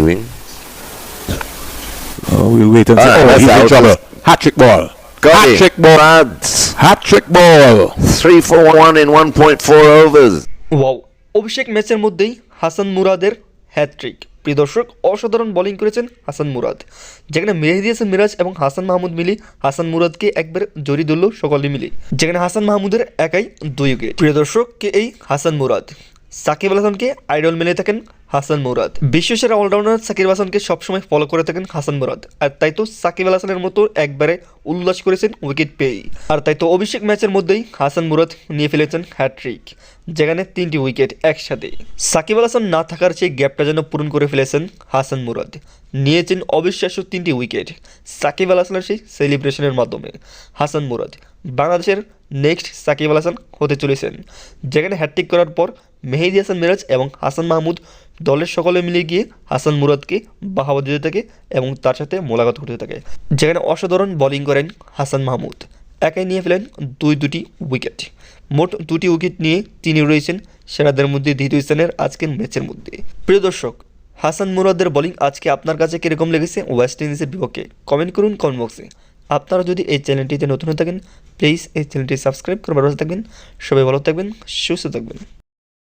doing? Oh, we'll wait see. Ah, oh, he's in trouble. Hat trick ball. Got Hat it. trick ball. Lads. Hat trick ball. Three for one in 1.4 overs. Wow Abhishek ম্যাচের মধ্যেই Hasan মুরাদের hat trick প্রিয় দর্শক অসাধারণ bowling করেছেন হাসান মুরাদ যেখানে মেহেদি হাসান মিরাজ এবং হাসান মাহমুদ মিলি হাসান মুরাদকে একবার জড়ি ধরল সকলে মিলে যেখানে হাসান মাহমুদের একাই দুই উইকেট প্রিয় দর্শক কে এই হাসান মুরাদ সাকিব আল হাসানকে আইডল মেনে থাকেন হাসান মুরাদ। বিশ্বসেরা অলরাউন্ডার সাকিব হাসানকে সবসময় ফলো করে থাকেন হাসান মুরাদ। আর তাই তো সাকিব আল হাসানের মতো একবারে উল্লাস করেছেন উইকেট পেয়েই। আর তাই তো অভিষেক ম্যাচের মধ্যেই হাসান মুরাদ নিয়ে ফেলেছেন হ্যাট্রিক যেখানে তিনটি উইকেট একসাথে। সাকিব আল হাসান না থাকার সেই গ্যাপটা যেন পূরণ করে ফেলেছেন হাসান মুরাদ। নিয়েছেন অবিশ্বাস্য তিনটি উইকেট সাকিব আল হাসানের সেই সেলিব্রেশনের মাধ্যমে। হাসান মুরাদ, বাংলাদেশের নেক্সট সাকিব আল হাসান হতে চলেছেন, যেখানে হ্যাট্রিক করার পর মেহেদি হাসান মিরাজ এবং হাসান মাহমুদ দলের সকলে মিলে গিয়ে হাসান মুরাদকে বাহাবা দিতে থাকে এবং তার সাথে মোলাকাত করতে থাকে। যেখানে অসাধারণ বোলিং করেন হাসান মাহমুদ। একাই নিয়ে ফেলেন দুই দুটি উইকেট মোট দুটি উইকেট নিয়ে তিনি রয়েছেন সেরাদের মধ্যে দ্বিতীয় স্থানের আজকের ম্যাচের মধ্যে। প্রিয় দর্শক, হাসান মুরাদের বোলিং আজকে আপনার কাছে কীরকম লেগেছে ওয়েস্ট ইন্ডিজের বিপক্ষে? কমেন্ট করুন কমেন্ট বক্সে আপনারা যদি এই চ্যানেলটিতে নতুন হয়ে থাকেন প্লিজ এই চ্যানেলটি সাবস্ক্রাইব করবার পাশে থাকবেন। সবাই ভালো থাকবেন, সুস্থ থাকবেন।